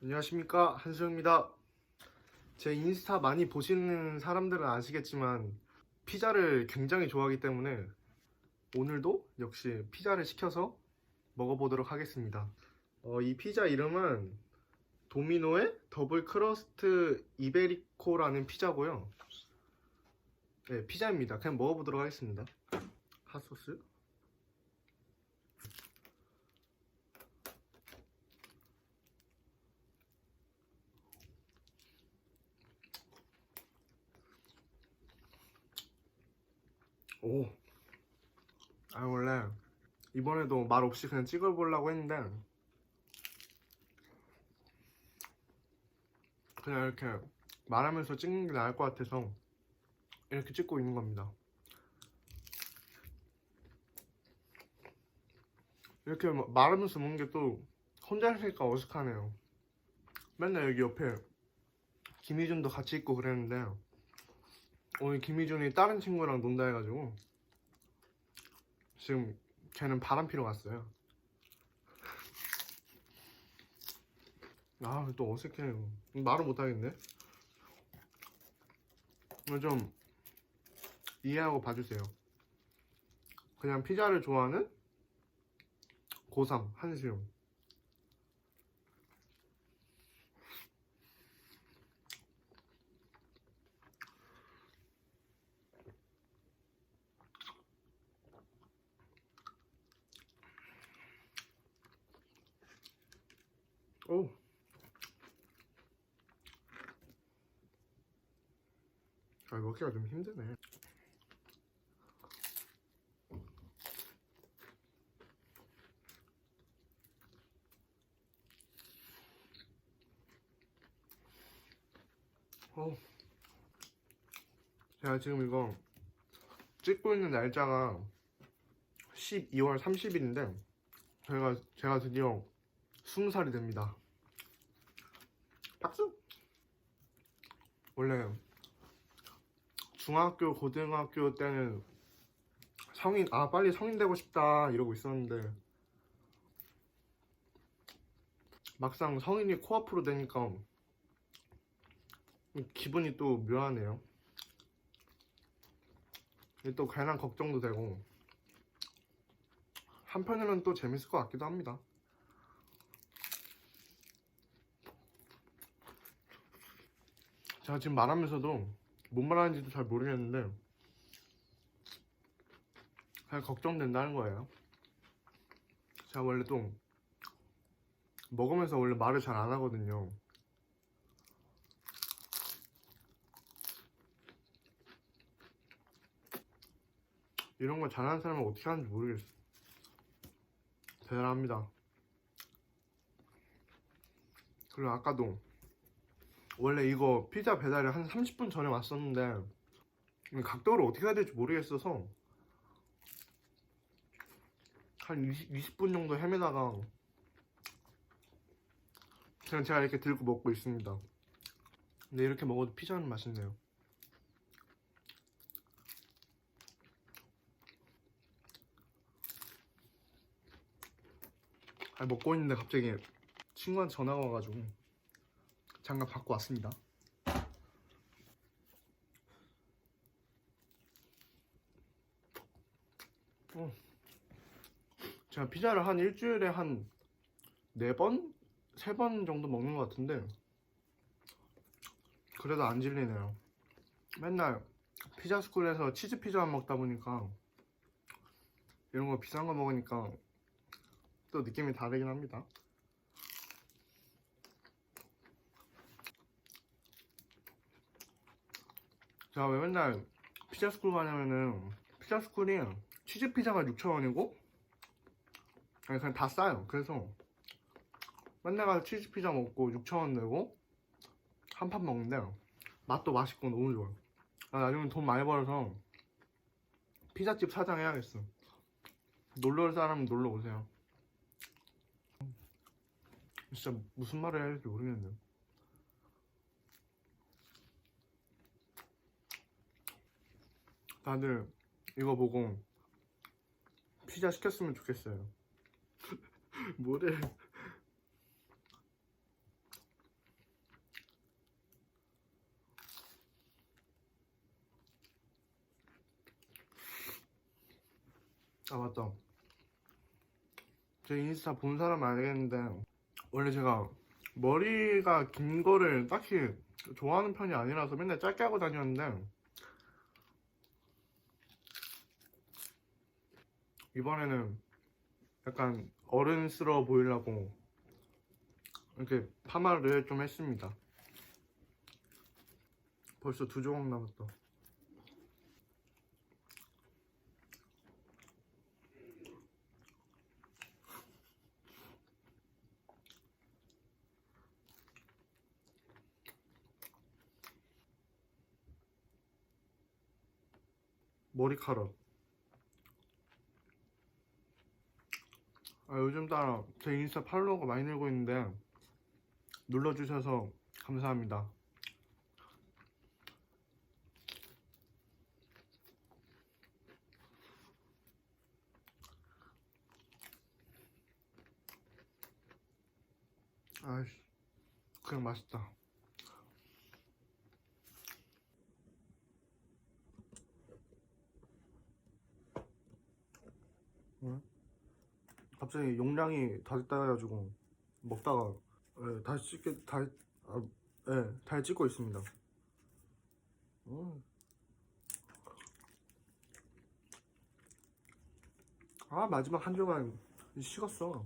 안녕하십니까 한수영입니다. 제 인스타 많이 보시는 사람들은 아시겠지만 피자를 굉장히 좋아하기 때문에 오늘도 역시 피자를 시켜서 먹어보도록 하겠습니다. 어, 이 피자 이름은 도미노의 더블 크러스트 이베리코라는 피자고요. 네, 피자입니다. 그냥 먹어보도록 하겠습니다. 핫소스. 오. 아 원래 이번에도 말 없이 그냥 찍어보려고 했는데 그냥 이렇게 말하면서 찍는 게 나을 것 같아서 이렇게 찍고 있는 겁니다. 이렇게 마- 말하면서 먹는 게 또 혼자 있으니까 어색하네요. 맨날 여기 옆에 김희준도 같이 있고 그랬는데 오늘 김희준이 다른 친구랑 논다 해가지고 지금 걔는 바람 피러 갔어요. 아 또 어색해요. 말을 못 하겠네. 이거 좀 이해하고 봐주세요. 그냥 피자를 좋아하는 고3 한수용. 오. 아, 먹기가 좀 힘드네. 어. 제가 지금 이거 찍고 있는 날짜가 12월 30일인데 제가 제가 드디어 20살이 됩니다. 박수! 원래 중학교, 고등학교 때는 성인, 아, 빨리 성인 되고 싶다 이러고 있었는데 막상 성인이 코앞으로 되니까 기분이 또 묘하네요. 또 괜한 걱정도 되고 한편으로는 또 재밌을 것 같기도 합니다. 제가 지금 말하면서도 뭔 말하는지도 잘 모르겠는데 그냥 걱정된다는 거예요. 제가 원래 또 먹으면서 원래 말을 잘 안 하거든요. 이런 거 잘하는 사람은 어떻게 하는지 모르겠어. 대단합니다. 그리고 아까도 원래 이거 피자 배달이 한 30분 전에 왔었는데 각도를 어떻게 해야 될지 모르겠어서 한 20, 20 분 정도 헤매다가 그냥 제가 이렇게 들고 먹고 있습니다. 근데 이렇게 먹어도 피자는 맛있네요. 아, 먹고 있는데 갑자기 친구한테 전화가 와가지고 잠깐 받고 왔습니다. 어. 제가 피자를 한 일주일에 한네 번, 세번 정도 먹는 것 같은데 그래도 안 질리네요. 맨날 피자 스쿨에서 치즈 피자만 먹다 보니까 이런 거 비싼 거 먹으니까 또 느낌이 다르긴 합니다. 제가 왜 맨날 피자 스쿨 가냐면은 피자 스쿨이 치즈 피자가 6,000원이고 아니 그냥 다 싸요. 그래서 맨날 가서 치즈 피자 먹고 6,000원 내고 한 판 먹는데 맛도 맛있고 너무 좋아요. 나 나중에 돈 많이 벌어서 피자집 사장 해야겠어. 놀러 올 사람은 놀러 오세요. 진짜 무슨 말을 해야 될지 모르겠네요. 다들 이거 보고 피자 시켰으면 좋겠어요. 뭐래? 아 맞다. 제 인스타 본 사람 알겠는데 원래 제가 머리가 긴 거를 딱히 좋아하는 편이 아니라서 맨날 짧게 하고 다녔는데 이번에는 약간 어른스러워 보이려고 이렇게 파마를 좀 했습니다. 벌써 두 조각 남았다. 머리카락 아, 요즘 따라 제 인스타 팔로워가 많이 늘고 있는데 눌러주셔서 감사합니다 아이씨 그냥 맛있다 응? 갑자기 용량이 다 됐다 해가지고 먹다가 예, 다시 찍게 다, 아, 예, 다 찍고 있습니다. 음. 아 마지막 한 조각 식었어.